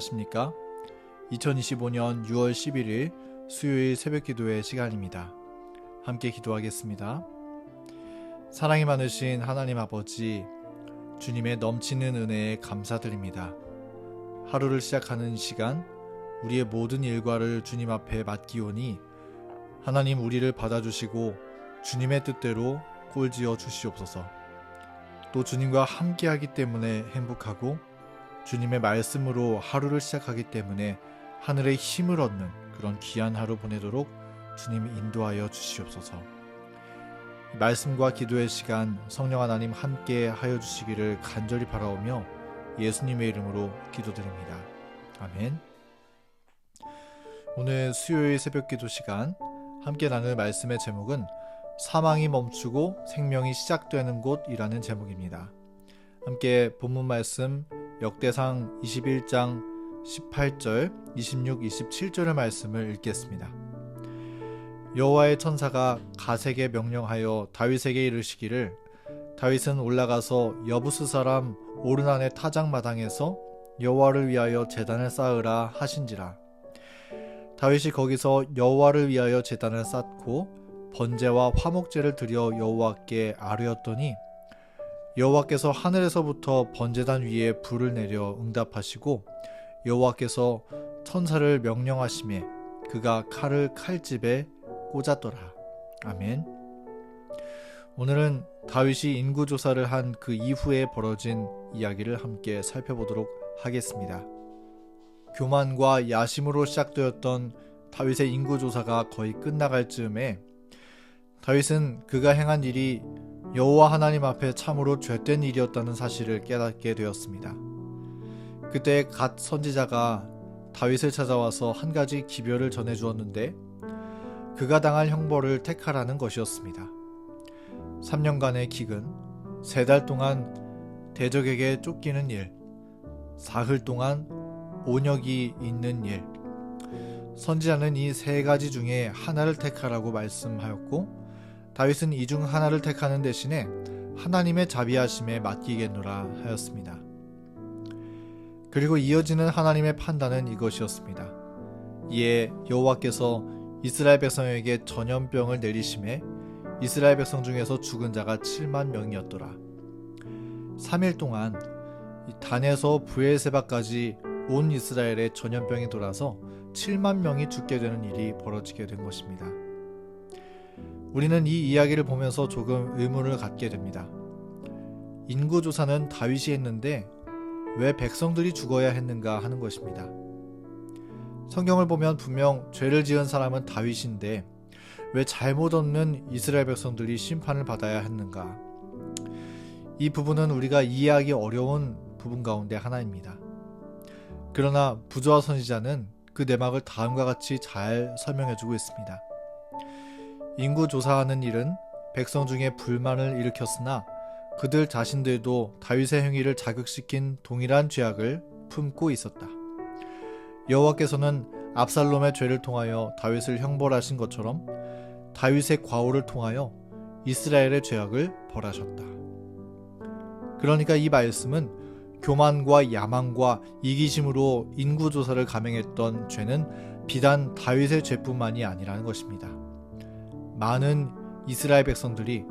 안녕하십니까? 2025년 6월 11일 수요일 새벽 기도의 시간입니다. 함께 기도하겠습니다. 사랑이 많으신 하나님 아버지, 주님의 넘치는 은혜에 감사드립니다. 하루를 시작하는 시간, 우리의 모든 일과를 주님 앞에 맡기오니 하나님 우리를 받아주시고 주님의 뜻대로 꼴지어 주시옵소서. 또 주님과 함께하기 때문에 행복하고 주님의 말씀으로 하루를 시작하기 때문에 하늘의 힘을 얻는 그런 귀한 하루 보내도록 주님 인도하여 주시옵소서. 말씀과 기도의 시간 성령 하나님 함께 하여 주시기를 간절히 바라오며 예수님의 이름으로 기도드립니다. 아멘. 오늘 수요일 새벽 기도 시간 함께 나눌 말씀의 제목은 사망이 멈추고 생명이 시작되는 곳이라는 제목입니다. 함께 본문 말씀 역대상 21장 18절, 26, 27절의 말씀을 읽겠습니다. 여호와의 천사가 가세게 명령하여 다윗에게 이르시기를 다윗은 올라가서 여부스 사람 오르난의 타작 마당에서 여호와를 위하여 제단을 쌓으라 하신지라. 다윗이 거기서 여호와를 위하여 제단을 쌓고 번제와 화목제를 드려 여호와께 아뢰었더니 여호와께서 하늘에서부터 번제단 위에 불을 내려 응답하시고 여호와께서 천사를 명령하심에 그가 칼을 칼집에 꽂았더라. 아멘. 오늘은 다윗이 인구 조사를 한 그 이후에 벌어진 이야기를 함께 살펴보도록 하겠습니다. 교만과 야심으로 시작되었던 다윗의 인구 조사가 거의 끝나갈 즈음에 다윗은 그가 행한 일이 여호와 하나님 앞에 참으로 죄된 일이었다는 사실을 깨닫게 되었습니다. 그때 갓 선지자가 다윗을 찾아와서 한 가지 기별을 전해 주었는데 그가 당할 형벌을 택하라는 것이었습니다. 3년간의 기근, 세달 동안 대적에게 쫓기는 일, 사흘 동안 온역이 있는 일. 선지자는 이 세 가지 중에 하나를 택하라고 말씀하였고 다윗은 이 중 하나를 택하는 대신에 하나님의 자비하심에 맡기겠노라 하였습니다. 그리고 이어지는 하나님의 판단은 이것이었습니다. 이에 여호와께서 이스라엘 백성에게 전염병을 내리심에 이스라엘 백성 중에서 죽은 자가 7만 명이었더라. 3일 동안 단에서 부엘세바까지 온 이스라엘에 전염병이 돌아서 7만 명이 죽게 되는 일이 벌어지게 된 것입니다. 우리는 이 이야기를 보면서 조금 의문을 갖게 됩니다. 인구조사는 다윗이 했는데 왜 백성들이 죽어야 했는가 하는 것입니다. 성경을 보면 분명 죄를 지은 사람은 다윗인데 왜 잘못 없는 이스라엘 백성들이 심판을 받아야 했는가? 이 부분은 우리가 이해하기 어려운 부분 가운데 하나입니다. 그러나 부조와 선지자는 그 내막을 다음과 같이 잘 설명해주고 있습니다. 인구 조사하는 일은 백성 중에 불만을 일으켰으나 그들 자신들도 다윗의 행위를 자극시킨 동일한 죄악을 품고 있었다. 여호와께서는 압살롬의 죄를 통하여 다윗을 형벌하신 것처럼 다윗의 과오를 통하여 이스라엘의 죄악을 벌하셨다. 그러니까 이 말씀은 교만과 야망과 이기심으로 인구 조사를 감행했던 죄는 비단 다윗의 죄뿐만이 아니라는 것입니다. 많은 이스라엘 백성들이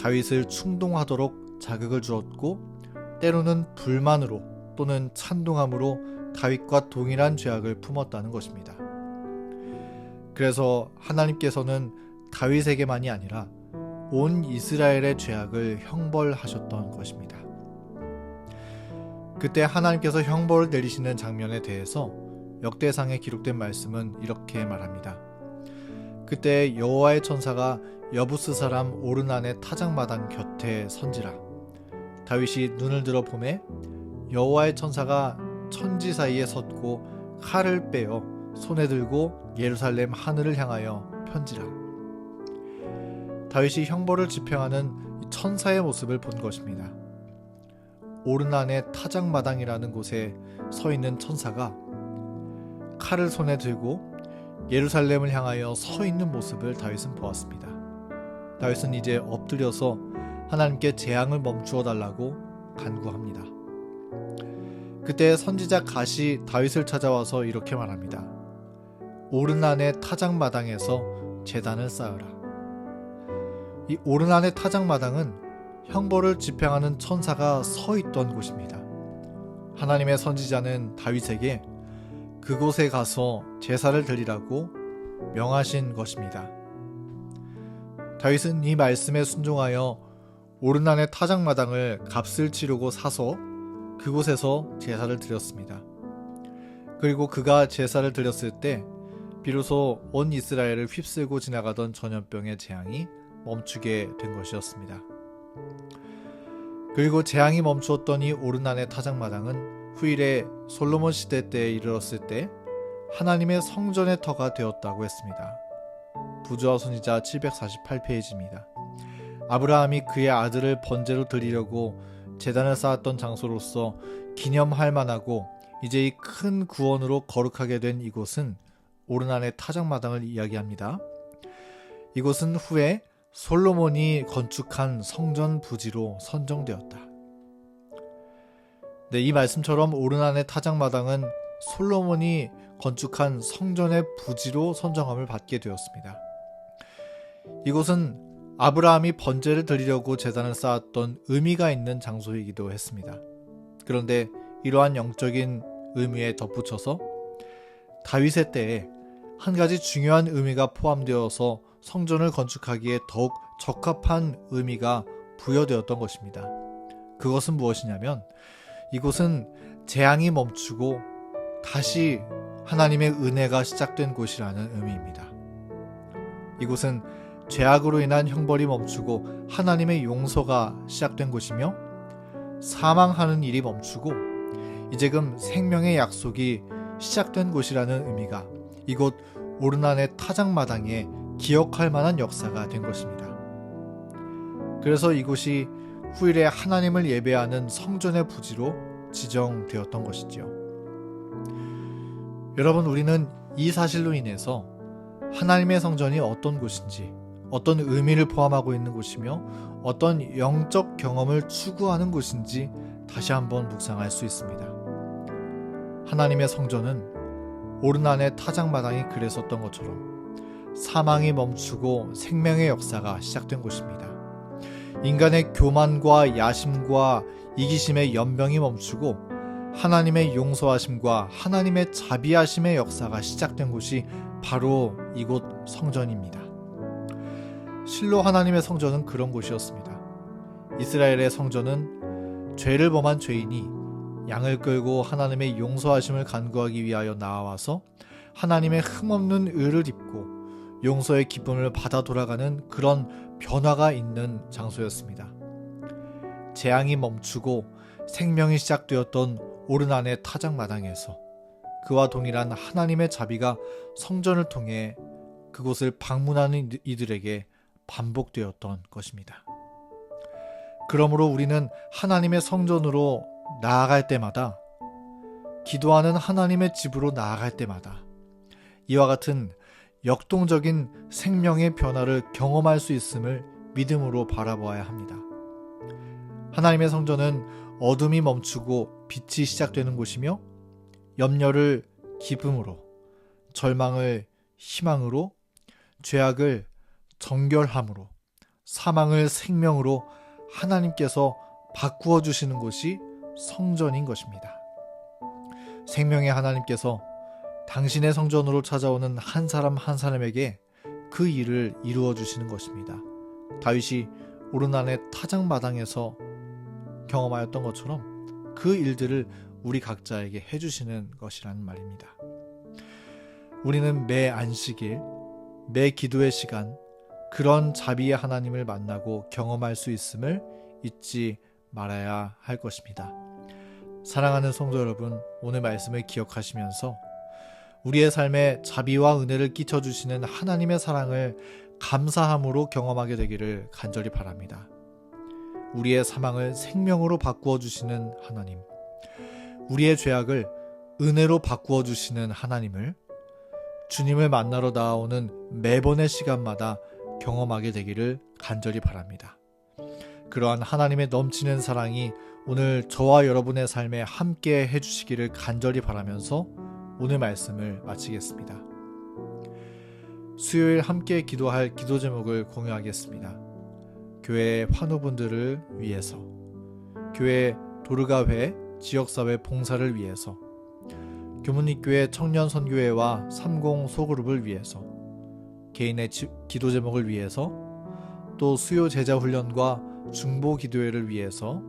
다윗을 충동하도록 자극을 주었고 때로는 불만으로 또는 찬동함으로 다윗과 동일한 죄악을 품었다는 것입니다. 그래서 하나님께서는 다윗에게만이 아니라 온 이스라엘의 죄악을 형벌하셨던 것입니다. 그때 하나님께서 형벌을 내리시는 장면에 대해서 역대상에 기록된 말씀은 이렇게 말합니다. 그때 여호와의 천사가 여부스 사람 오르난의 타작마당 곁에 선지라 다윗이 눈을 들어 보매 여호와의 천사가 천지 사이에 섰고 칼을 빼어 손에 들고 예루살렘 하늘을 향하여 편지라 다윗이 형벌을 집행하는 천사의 모습을 본 것입니다. 오르난의 타작마당이라는 곳에 서 있는 천사가 칼을 손에 들고 예루살렘을 향하여 서 있는 모습을 다윗은 보았습니다. 다윗은 이제 엎드려서 하나님께 재앙을 멈추어 달라고 간구합니다. 그때 선지자 갓이 다윗을 찾아와서 이렇게 말합니다. 오르난의 타작마당에서 재단을 쌓으라. 이 오르난의 타작마당은 형벌을 집행하는 천사가 서 있던 곳입니다. 하나님의 선지자는 다윗에게 그곳에 가서 제사를 드리라고 명하신 것입니다. 다윗은 이 말씀에 순종하여 오르난의 타작마당을 값을 치르고 사서 그곳에서 제사를 드렸습니다. 그리고 그가 제사를 드렸을 때 비로소 온 이스라엘을 휩쓸고 지나가던 전염병의 재앙이 멈추게 된 것이었습니다. 그리고 재앙이 멈추었더니 오르난의 타작마당은 후일에 솔로몬 시대 때에 이르렀을 때 하나님의 성전의 터가 되었다고 했습니다. 부조와 선지자 748페이지입니다. 아브라함이 그의 아들을 번제로 드리려고 재단을 쌓았던 장소로서 기념할 만하고 이제 이 큰 구원으로 거룩하게 된 이곳은 오르난의 타작마당을 이야기합니다. 이곳은 후에 솔로몬이 건축한 성전 부지로 선정되었다. 네, 이 말씀처럼 오르난의 타작마당은 솔로몬이 건축한 성전의 부지로 선정함을 받게 되었습니다. 이곳은 아브라함이 번제를 드리려고 재단을 쌓았던 의미가 있는 장소이기도 했습니다. 그런데 이러한 영적인 의미에 덧붙여서 다윗의 때에 한 가지 중요한 의미가 포함되어서 성전을 건축하기에 더욱 적합한 의미가 부여되었던 것입니다. 그것은 무엇이냐면 이곳은 재앙이 멈추고 다시 하나님의 은혜가 시작된 곳이라는 의미입니다. 이곳은 죄악으로 인한 형벌이 멈추고 하나님의 용서가 시작된 곳이며 사망하는 일이 멈추고 이제금 생명의 약속이 시작된 곳이라는 의미가 이곳 오르난의 타작마당에 기억할 만한 역사가 된 것입니다. 그래서 이곳이 후일에 하나님을 예배하는 성전의 부지로 지정되었던 것이지요. 여러분, 우리는 이 사실로 인해서 하나님의 성전이 어떤 곳인지, 어떤 의미를 포함하고 있는 곳이며, 어떤 영적 경험을 추구하는 곳인지 다시 한번 묵상할 수 있습니다. 하나님의 성전은 오르난의 타작마당이 그랬었던 것처럼 사망이 멈추고 생명의 역사가 시작된 곳입니다. 인간의 교만과 야심과 이기심의 연병이 멈추고 하나님의 용서하심과 하나님의 자비하심의 역사가 시작된 곳이 바로 이곳 성전입니다. 실로 하나님의 성전은 그런 곳이었습니다. 이스라엘의 성전은 죄를 범한 죄인이 양을 끌고 하나님의 용서하심을 간구하기 위하여 나와서 하나님의 흠없는 의를 입고 용서의 기쁨을 받아 돌아가는 그런 변화가 있는 장소였습니다. 재앙이 멈추고 생명이 시작되었던 오르난의 타작 마당에서 그와 동일한 하나님의 자비가 성전을 통해 그곳을 방문하는 이들에게 반복되었던 것입니다. 그러므로 우리는 하나님의 성전으로 나아갈 때마다 기도하는 하나님의 집으로 나아갈 때마다 이와 같은 역동적인 생명의 변화를 경험할 수 있음을 믿음으로 바라보아야 합니다. 하나님의 성전은 어둠이 멈추고 빛이 시작되는 곳이며 염려를 기쁨으로 절망을 희망으로 죄악을 정결함으로 사망을 생명으로 하나님께서 바꾸어 주시는 곳이 성전인 것입니다. 생명의 하나님께서 당신의 성전으로 찾아오는 한 사람 한 사람에게 그 일을 이루어 주시는 것입니다. 다윗이 오르난의 타작 마당에서 경험하였던 것처럼 그 일들을 우리 각자에게 해 주시는 것이라는 말입니다. 우리는 매 안식일, 매 기도의 시간, 그런 자비의 하나님을 만나고 경험할 수 있음을 잊지 말아야 할 것입니다. 사랑하는 성도 여러분, 오늘 말씀을 기억하시면서 우리의 삶에 자비와 은혜를 끼쳐주시는 하나님의 사랑을 감사함으로 경험하게 되기를 간절히 바랍니다. 우리의 사망을 생명으로 바꾸어 주시는 하나님, 우리의 죄악을 은혜로 바꾸어 주시는 하나님을 주님을 만나러 나오는 매번의 시간마다 경험하게 되기를 간절히 바랍니다. 그러한 하나님의 넘치는 사랑이 오늘 저와 여러분의 삶에 함께 해주시기를 간절히 바라면서 오늘 말씀을 마치겠습니다. 수요일 함께 기도할 기도 제목을 공유하겠습니다. 교회 환우분들을 위해서, 교회 도르가회 지역사회 봉사를 위해서, 교문립교회 청년선교회와 30 소그룹을 위해서, 개인의 지- 기도 제목을 위해서, 또 수요 제자 훈련과 중보 기도회를 위해서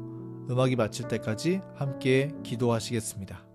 음악이 마칠 때까지 함께 기도하시겠습니다.